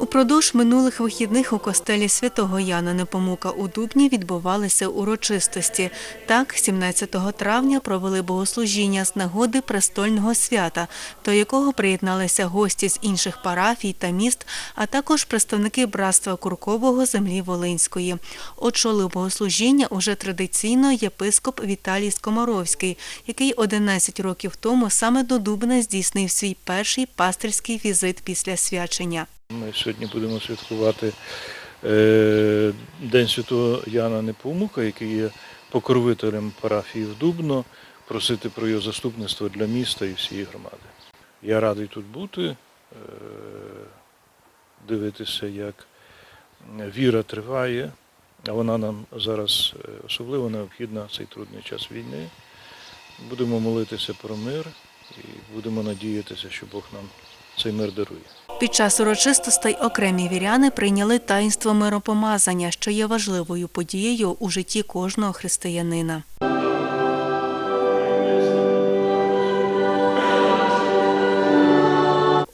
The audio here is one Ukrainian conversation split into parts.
Упродовж минулих вихідних у костелі святого Яна Непомука у Дубні відбувалися урочистості. Так, 17 травня провели богослужіння з нагоди престольного свята, до якого приєдналися гості з інших парафій та міст, а також представники братства Куркового землі Волинської. Очолив богослужіння уже традиційно єпископ Віталій Скоморовський, який 11 років тому саме до Дубна здійснив свій перший пастирський візит після свячення. Ми сьогодні будемо святкувати е, День Святого Яна Непомука, який є покровителем парафії в Дубно, просити про його заступництво для міста і всієї громади. Я радий тут бути, е, дивитися, як віра триває, а вона нам зараз е, особливо необхідна цей трудний час війни. Будемо молитися про мир і будемо надіятися, що Бог нам цей мир дарує. Під час урочистостей окремі віряни прийняли таїнство миропомазання, що є важливою подією у житті кожного християнина.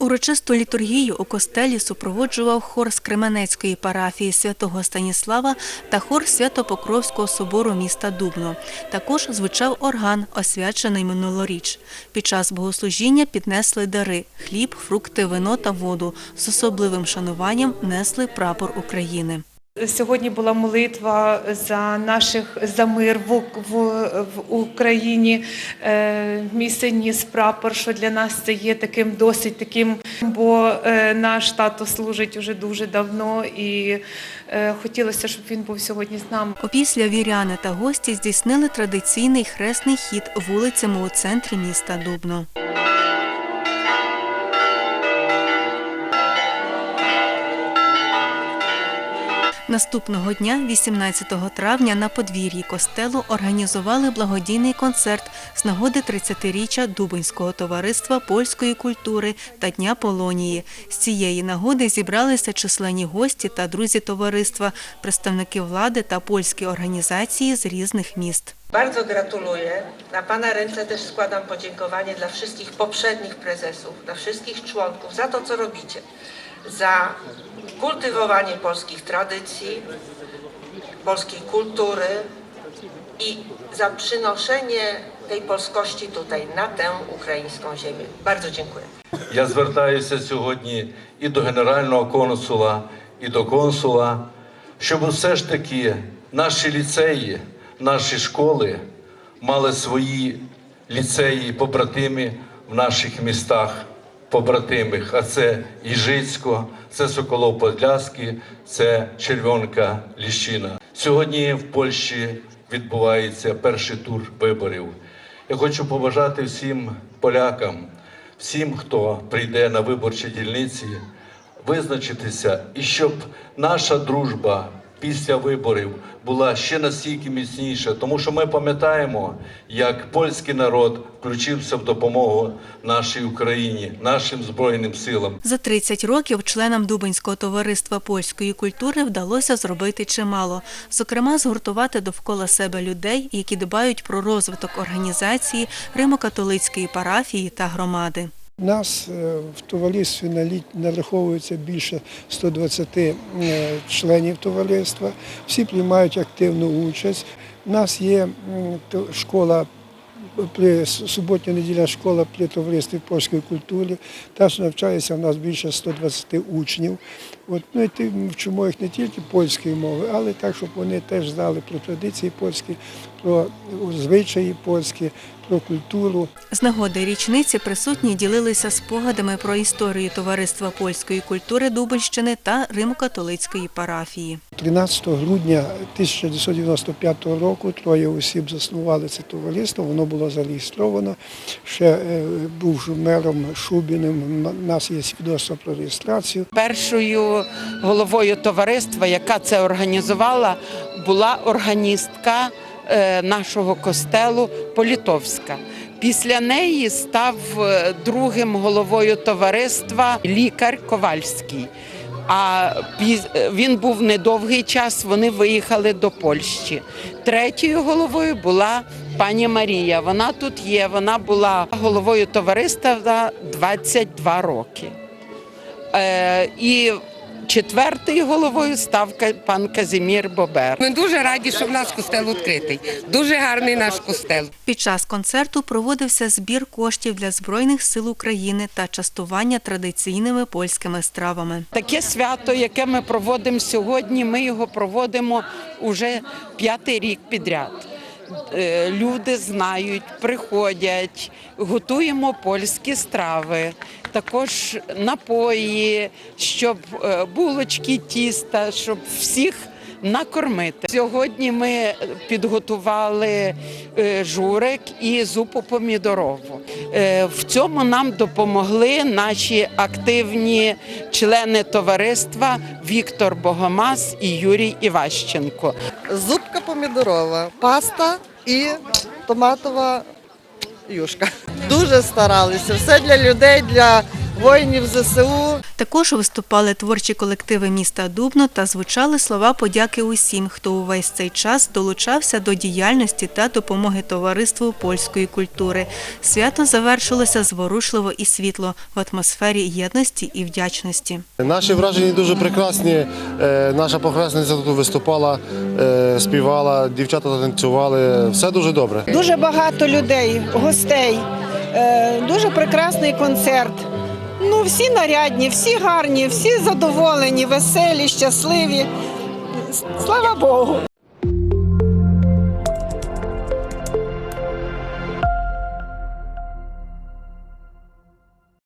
Урочисту літургію у костелі супроводжував хор з Кременецької парафії святого Станіслава та хор Свято-Покровського собору міста Дубно. Також звучав орган, освячений минулоріч. Під час богослужіння піднесли дари – хліб, фрукти, вино та воду. З особливим шануванням несли прапор України. Сьогодні була молитва за наших за мир в, в, в Україні. Е, мій ніс прапор, що для нас це є таким досить таким, бо е, наш тато служить уже дуже давно, і е, хотілося, щоб він був сьогодні з нами. Опісля віряни та гості здійснили традиційний хресний хід вулицями у центрі міста Дубно. Наступного дня, 18 травня, на подвір'ї костелу організували благодійний концерт з нагоди 30-річчя Дубинського товариства польської культури та Дня Полонії. З цієї нагоди зібралися численні гості та друзі товариства, представники влади та польські організації з різних міст. Bardzo gratuluję. Na Pana ręce też składam podziękowanie dla wszystkich poprzednich prezesów, dla wszystkich członków za to, co robicie. Za kultywowanie polskich tradycji, polskiej kultury i za przynoszenie tej polskości tutaj, na tę ukraińską ziemię. Bardzo dziękuję. Я звертаюся сьогодні і до генерального консула, і до консула, щоб все ж таки наші ліцеї, наші школи мали свої ліцеї побратими в наших містах побратимих. А це Іжицько, це Соколов Подляський, це Червонка Ліщина. Сьогодні в Польщі відбувається перший тур виборів. Я хочу побажати всім полякам, всім, хто прийде на виборчі дільниці, визначитися і щоб наша дружба після виборів була ще настільки міцніша, тому що ми пам'ятаємо, як польський народ включився в допомогу нашій Україні, нашим збройним силам. За 30 років членам Дубинського товариства польської культури вдалося зробити чимало. Зокрема, згуртувати довкола себе людей, які дбають про розвиток організації Римо-католицької парафії та громади. Нас е, в товаристві нараховується більше 120 е, членів товариства. Всі приймають активну участь. У нас є школа суботня неділя школа при товаристві польської культури. Теж навчається в нас більше 120 учнів. От, ну, і вчимо їх не тільки польської мови, але так, щоб вони теж знали про традиції польські, про звичаї польські, про культуру. З нагоди річниці присутні ділилися спогадами про історію товариства польської культури Дубинщини та Римо-католицької парафії. 13 грудня 1995 року троє осіб заснували це товариство, воно було зареєстровано. Ще е, був мером Шубіним, у нас є свідоцтво про реєстрацію. Першою головою товариства, яка це організувала, була органістка е, нашого костелу Політовська. Після неї став е, другим головою товариства лікар Ковальський. А він був недовгий час, вони виїхали до Польщі. Третьою головою була пані Марія. Вона тут є, вона була головою товариства 22 роки. Е, і четвертою головою став пан Казімір Бобер. Ми дуже раді, що в нас костел відкритий. Дуже гарний наш костел. Під час концерту проводився збір коштів для Збройних сил України та частування традиційними польськими стравами. Таке свято, яке ми проводимо сьогодні, ми його проводимо уже п'ятий рік підряд. Е, Люди знають, приходять, готуємо польські страви, також напої, щоб е, булочки, тіста, щоб всіх накормити. Сьогодні ми підготували е, журик і зупу помідорову. В цьому нам допомогли наші активні члени товариства Віктор Богомаз і Юрій Іващенко. Зубка помідорова, паста і томатова юшка. Дуже старалися. Все для людей, для воїнів ЗСУ. Також виступали творчі колективи міста Дубно та звучали слова подяки усім, хто увесь цей час долучався до діяльності та допомоги товариству польської культури. Свято завершилося зворушливо і світло в атмосфері єдності і вдячності. Наші враження дуже прекрасні. Е, Наша похресниця тут виступала, е, співала, дівчата танцювали. Все дуже добре. Дуже багато людей, гостей, е, дуже прекрасний концерт. Ну, всі нарядні, всі гарні, всі задоволені, веселі, щасливі. Слава Богу!